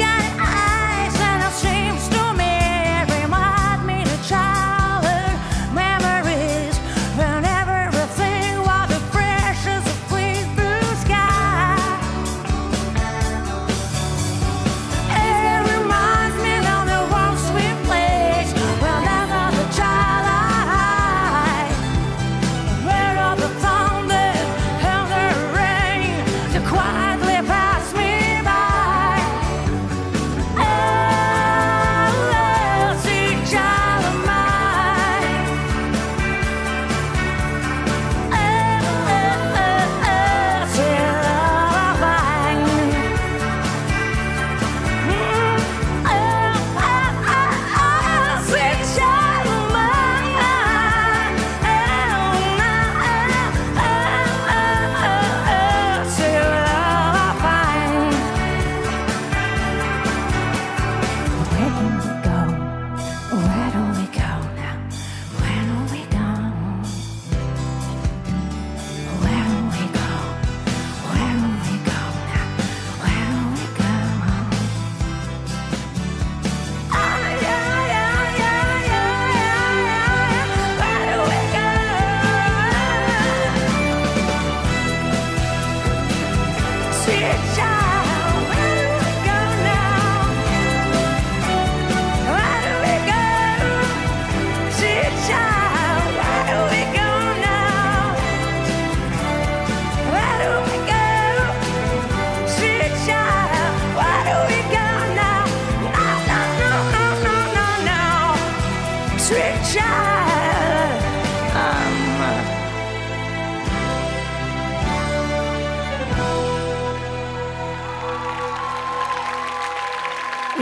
got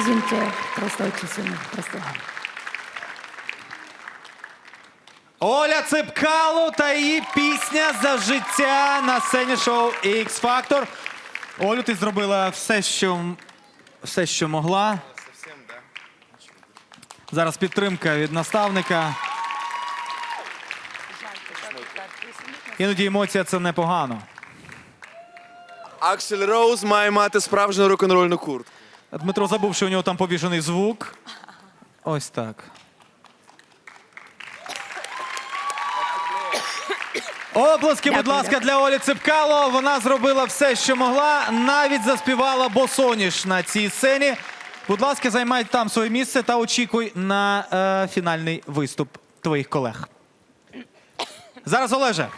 Извините, просто очень сильно, просто. Оля Ципкало та її пісня за життя на сцені шоу X Factor. Олю, ти зробила все, що, все, що могла. Зараз підтримка від наставника. Іноді емоція це непогано. Аксель Роуз має мати справжню рок-н-рольну куртку. Дмитро забув, що у нього там повішений звук. Ось так. Оплески, будь ласка, для Олі Ципкало. Вона зробила все, що могла. Навіть заспівала босоніж на цій сцені. Будь ласка, займай там своє місце та очікуй на е, фінальний виступ твоїх колег. Зараз Олеже.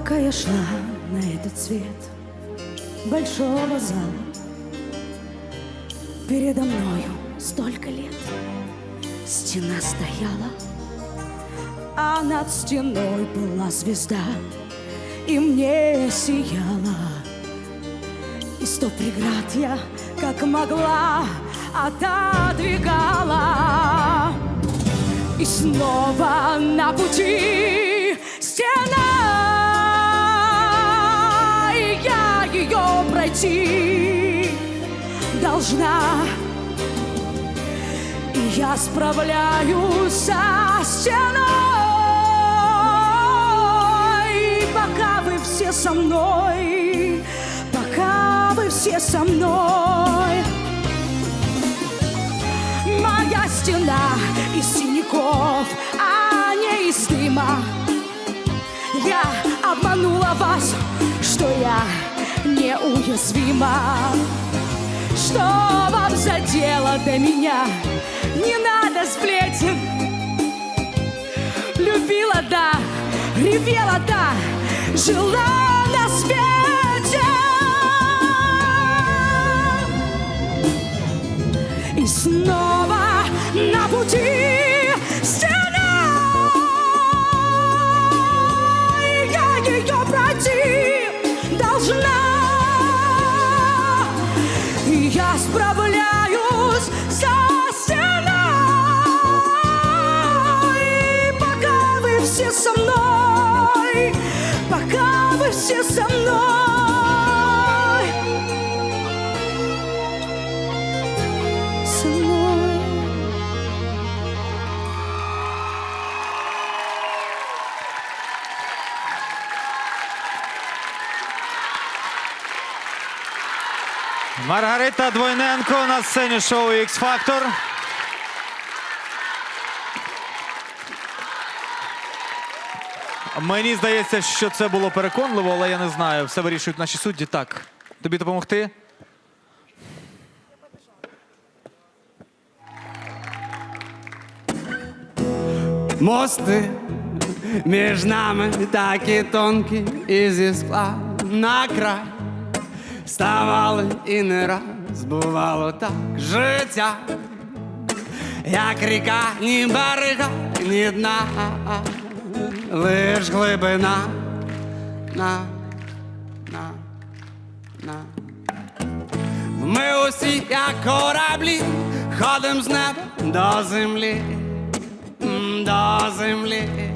Пока я шла на этот свет большого зала, Передо мною столько лет стена стояла, А над стеной была звезда, и мне сияла. И сто преград я, как могла, отодвигала. И снова на пути стена, пройти должна. И я справляюсь со стеной, пока вы все со мной, пока вы все со мной. Моя стена из синяков, а не из дыма. Неуязвима. Что вам за дело до меня? Не надо сплетен. Любила, да, ревела, да, жила на свете. И снова на пути я справляюсь Маргарита Двойненко на сцені шоу X Factor. Мені здається, що це було переконливо, але я не знаю. Все вирішують наші судді. Так. Тобі допомогти? Мости між нами такі тонкі і зі скла на край ставали і не раз бувало так життя, як ріка, ні берега, ні дна, лиш глибина на, на, на. Ми усі, як кораблі, ходим з неба до землі до землі.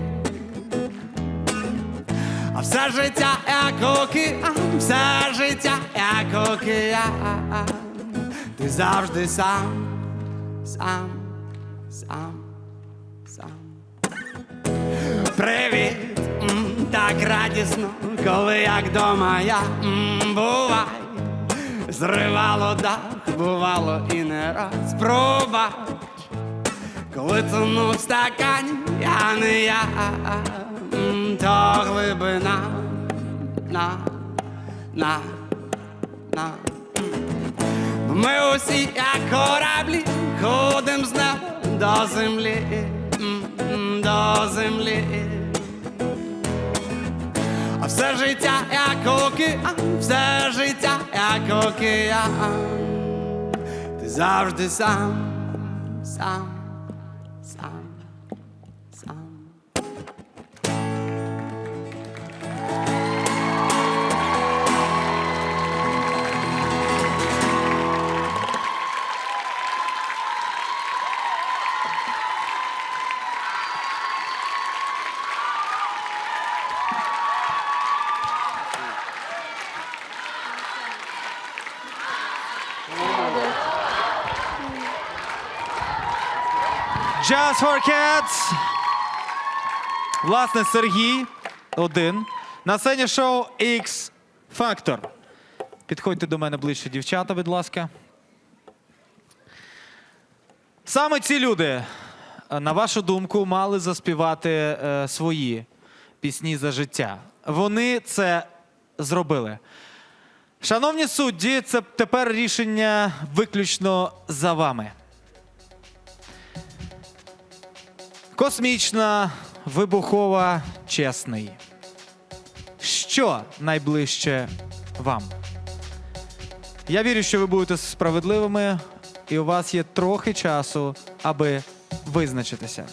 Все життя як океан, все життя як океан. Ти завжди сам, сам, сам, сам. Привіт, так радісно, коли як дома я бувай. Зривало дах, бувало і не раз пробач. Коли тону в стакані, я не я, глибина на, на, на. Ми усі, як кораблі, ходим з неба до землі, до землі. А все життя, як океан, все життя, як океан. Ти завжди сам сам, Just for Cats. Власне, Сергій один. На сцені шоу X Factor. Підходьте до мене ближче, дівчата, будь ласка. Саме ці люди, е, на вашу думку, мали заспівати е, свої пісні за життя. Вони це зробили. Шановні судді, це тепер рішення виключно за вами. Космічна, вибухова, чесний. Що найближче вам? Я вірю, що ви будете справедливими, і у вас є трохи часу, аби визначитися.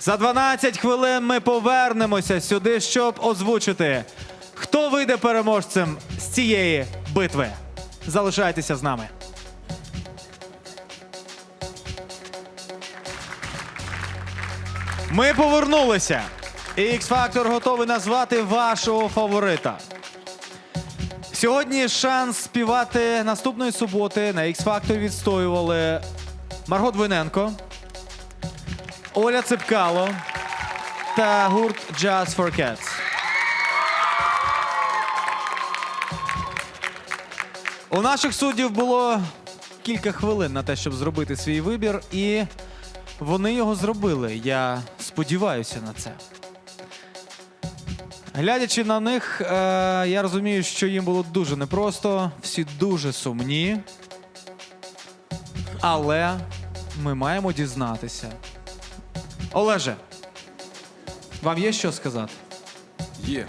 За 12 хвилин ми повернемося сюди, щоб озвучити, хто вийде переможцем з цієї битви. Залишайтеся з нами. Ми повернулися. І X-Factor готовий назвати вашого фаворита. Сьогодні шанс співати наступної суботи на X-Factor відстоювали Марго Двойненко, Оля Ципкало та гурт Just for Cats. У наших суддів було кілька хвилин на те, щоб зробити свій вибір, і вони його зробили. Я сподіваюся на це. Глядячи на них, е, я розумію, що їм було дуже непросто, всі дуже сумні. Але ми маємо дізнатися. Олеже, вам є що сказати? Є.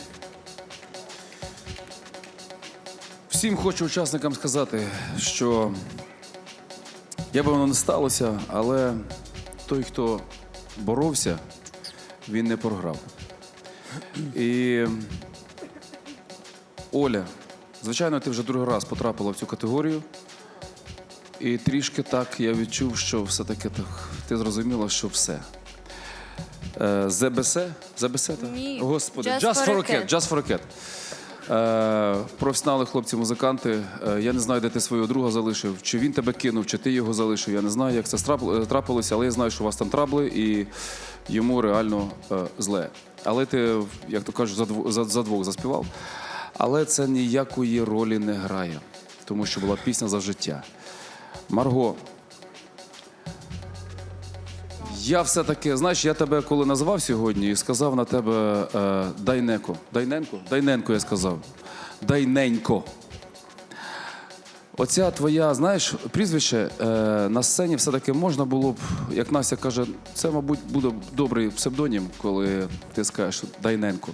Всім хочу учасникам сказати, що як би воно не сталося, але той, хто боровся, він не програв. І Оля, звичайно, ти вже другий раз потрапила в цю категорію. І трішки так я відчув, що все-таки так, ти зрозуміла, що все. Е, ЗБС? ЗБС? Ні. Господи, Just for a. Cat. Just for a Cat. Е, професіонали, хлопці-музиканти. Е, я не знаю, де ти свого друга залишив, чи він тебе кинув, чи ти його залишив. Я не знаю, як це е, трапилося, але я знаю, що у вас там трабли і йому реально зле. Але ти, як то кажуть, за двох заспівав. Але це ніякої ролі не грає. тому що була пісня за життя. Марго, я все-таки, знаєш, я тебе коли назвав сьогодні і сказав на тебе е, Дайнеко. Дайненко? Дайненко я сказав. Дайненько. Оця твоя, знаєш, прізвище е, на сцені все-таки можна було б, як Настя каже, це, мабуть, буде добрий псевдонім, коли ти скажеш Дайненко,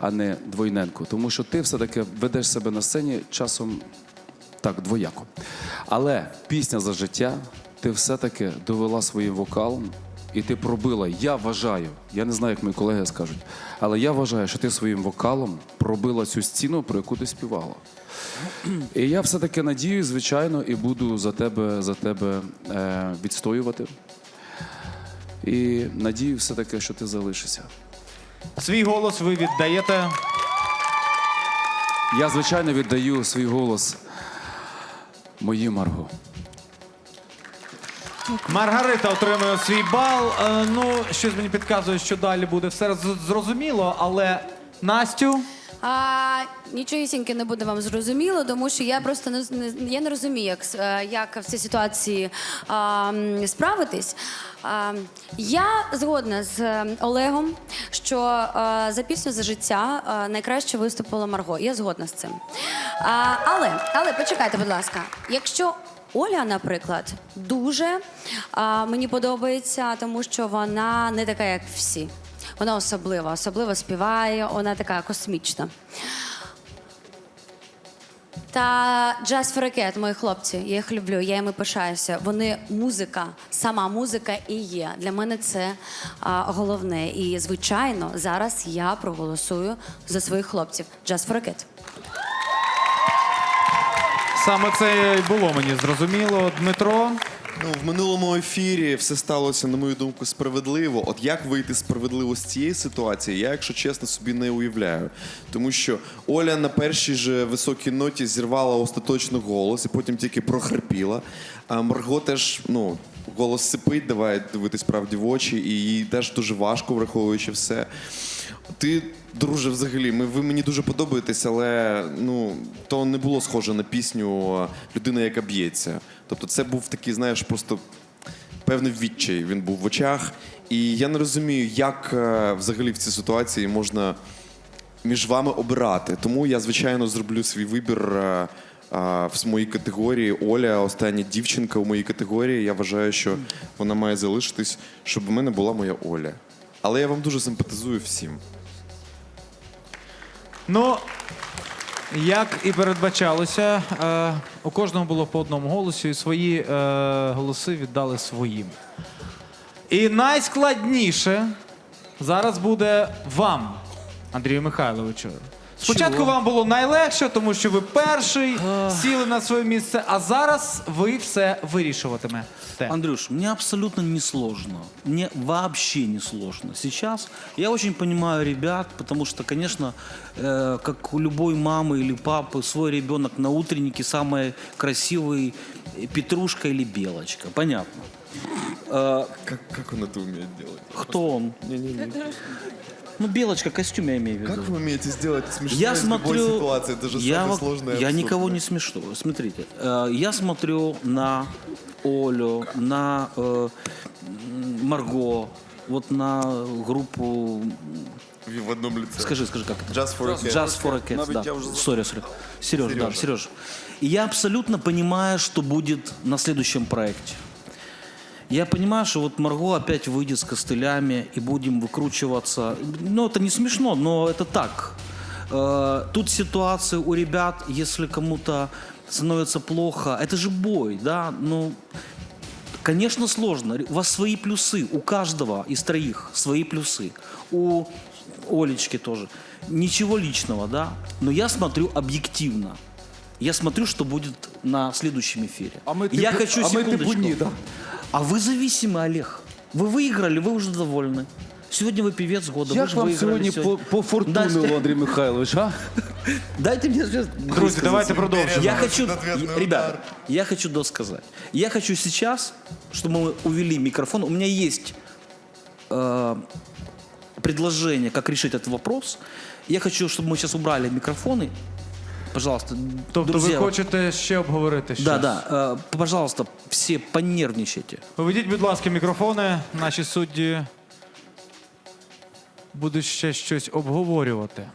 а не Двойненко. Тому що ти все-таки ведеш себе на сцені часом так, двояко. Але пісня за життя ти все-таки довела своїм вокалом, і ти пробила. Я вважаю, я не знаю, як мої колеги скажуть, але я вважаю, що ти своїм вокалом пробила цю стіну, про яку ти співала. І я все-таки надію, звичайно, і буду за тебе, за тебе е, відстоювати. І надію все-таки, що ти залишишся. Свій голос ви віддаєте. Я, звичайно, віддаю свій голос моїй Марго. Маргарита отримує свій бал. Е, ну, щось мені підказує, що далі буде все зрозуміло, але Настю. А, нічогісіньки не буде вам зрозуміло, тому що я просто не, не я не розумію, як, е, як в цій ситуації а, справитись. А, я згодна з е, Олегом, що е, за пісню за життя е, найкраще виступила Марго. Я згодна з цим. А, але, але почекайте, будь ласка, якщо. Оля, наприклад, дуже а, мені подобається, тому що вона не така, як всі. Вона особлива, особливо співає, вона така космічна. Та a Cat, мої хлопці, я їх люблю, я їми пишаюся. Вони музика, сама музика і є. Для мене це а, головне. І звичайно, зараз я проголосую за своїх хлопців. A Cat. Саме це і було мені зрозуміло. Дмитро. Ну, в минулому ефірі все сталося, на мою думку, справедливо. От як вийти справедливо з цієї ситуації, я, якщо чесно, собі не уявляю. Тому що Оля на першій же високій ноті зірвала остаточно голос і потім тільки прохрипіла. А Марго теж, ну, голос сипить, давай дивитись правді в очі, і їй теж дуже важко, враховуючи все. Ти, друже, взагалі, ми, ви мені дуже подобаєтесь, але ну, то не було схоже на пісню людина, яка б'ється. Тобто це був такий, знаєш, просто певний відчай він був в очах. І я не розумію, як е, взагалі в цій ситуації можна між вами обирати. Тому я, звичайно, зроблю свій вибір е, е, в моїй категорії. Оля, остання дівчинка у моїй категорії. Я вважаю, що вона має залишитись, щоб у мене була моя Оля. Але я вам дуже симпатизую всім. Ну, як і передбачалося, е, у кожного було по одному голосу, і свої е, голоси віддали своїм. І найскладніше зараз буде вам, Андрію Михайловичу. Спочатку вам було найлегше, тому що ви перший сіли на своє місце, а зараз ви все вирішуватимете. Андрюш, мне абсолютно не сложно. Мне вообще не сложно. Сейчас я очень понимаю ребят, потому что, конечно, э, как у любой мамы или папы, свой ребенок на утреннике самый красивый э, петрушка или белочка. Понятно. Э, Как, как он это умеет делать? кто он? Ну, белочка, костюм я имею в виду. Как вы умеете сделать смешно Я из смотрю, любой ситуации? Это же я, самое вот- сложное. и я абсурдное. никого не смешу. Смотрите, э, я смотрю на Олю, на э, м, Марго, вот на группу. В одном лице. Скажи, скажи, как это? Just for a cat. Just for a Cats, да. Сори, сори. Сереж, да, Сережа. Сереж. И я абсолютно понимаю, что будет на следующем проекте. Я понимаю, что вот Марго опять выйдет с костылями и будем выкручиваться. Ну, это не смешно, но это так. Э, Тут ситуация у ребят, если кому-то становится плохо, это же бой, да, ну, Конечно, сложно. У вас свои плюсы. У каждого из троих свои плюсы. У Олечки тоже. Ничего личного, да. Но я смотрю объективно. Я смотрю, что будет на следующем эфире. А мы я типу- хочу а мы секундочку. типу ні, да? А вы зависимы, Олег. Вы выиграли, вы уже довольны. Сегодня вы певец года, вы Як же вам выиграли сьогодні сегодня. по- пофортунило, Настя, Андрій Михайлович, а? Дайте мне сейчас Друзі, давайте продовжимо. я хочу, ответный ребята, удар. я хочу досказать. Я хочу сейчас, чтобы мы увели микрофон. У меня есть э, предложение, как решить этот вопрос. Я хочу, чтобы мы сейчас убрали микрофоны пожалуйста, Тобто друзья, ви хочете ще обговорити щось? Да, да, э, пожалуйста, все понервничайте. Поведіть, будь ласка, мікрофони. Наші судді будуть ще щось обговорювати.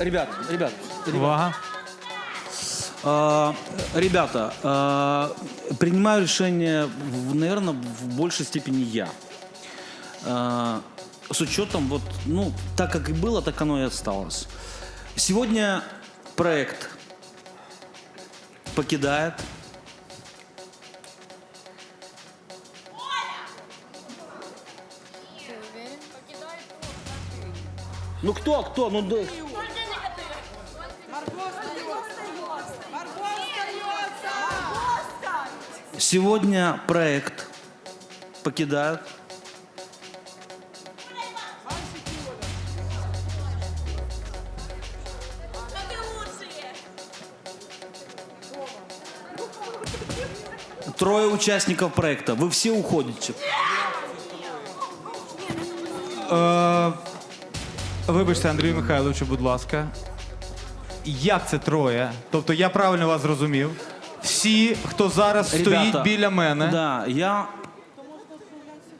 Ребят, ребят, Увага. А, Ребята, а, принимаю решение, наверное, в большей степени я. А, С учетом, вот, ну, так как и было, так оно и осталось. Сегодня проект покидает. Ну кто, кто? Ну, да- Сегодня проект покидает. Трое участников проекта. Вы все уходите. Вибачте, Андрію Михайловичу, будь ласка. Як це троє? Тобто я правильно вас зрозумів. Всі, хто зараз стоїть біля мене. Да, я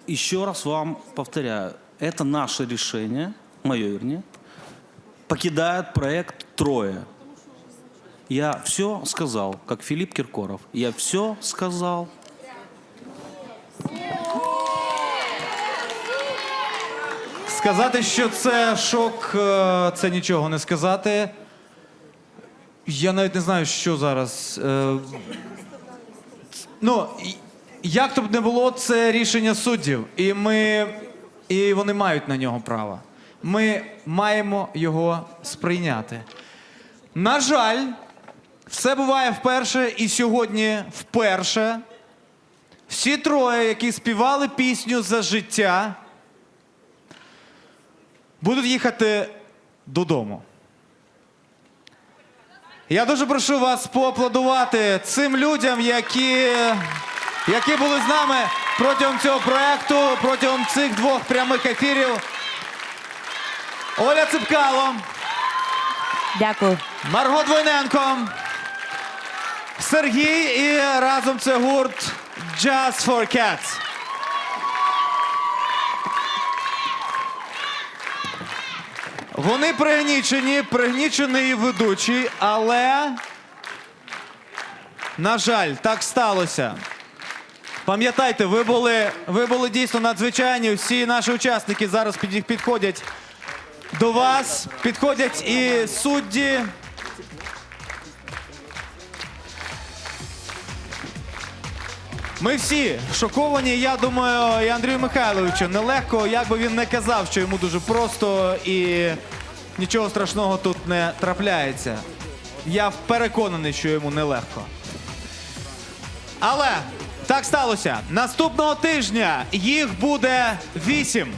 еще раз вам повторяю. Это наше решение, мое вернее. Покидает проект трое. Я все сказал, как Филипп Киркоров. Я все сказал. Сказати, що це шок, е, це нічого не сказати. Я навіть не знаю, що зараз. е, Ну, як то б не було, це рішення суддів. І ми. І вони мають на нього право. Ми маємо його сприйняти. На жаль, все буває вперше, і сьогодні вперше. Всі троє, які співали пісню за життя, будуть їхати додому. Я дуже прошу вас поаплодувати цим людям, які, які були з нами протягом цього проекту, протягом цих двох прямих ефірів. Оля Ципкало, Дякую. Марго Двойненко, Сергій і разом це гурт Just for Cats. Вони пригнічені, пригнічений ведучий, але, на жаль, так сталося. Пам'ятайте, ви були, ви були дійсно надзвичайні. Всі наші учасники зараз під, підходять до вас, підходять і судді. Ми всі шоковані. Я думаю, і Андрію Михайловичу нелегко, як би він не казав, що йому дуже просто і нічого страшного тут не трапляється. Я переконаний, що йому нелегко. Але так сталося. Наступного тижня їх буде вісім.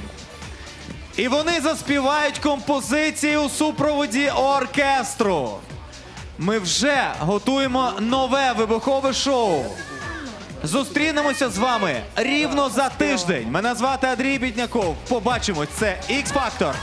І вони заспівають композиції у супроводі оркестру. Ми вже готуємо нове вибухове шоу. Зустрінемося з вами рівно за тиждень. Мене звати Андрій Бідняков. Побачимось. Це X-Factor.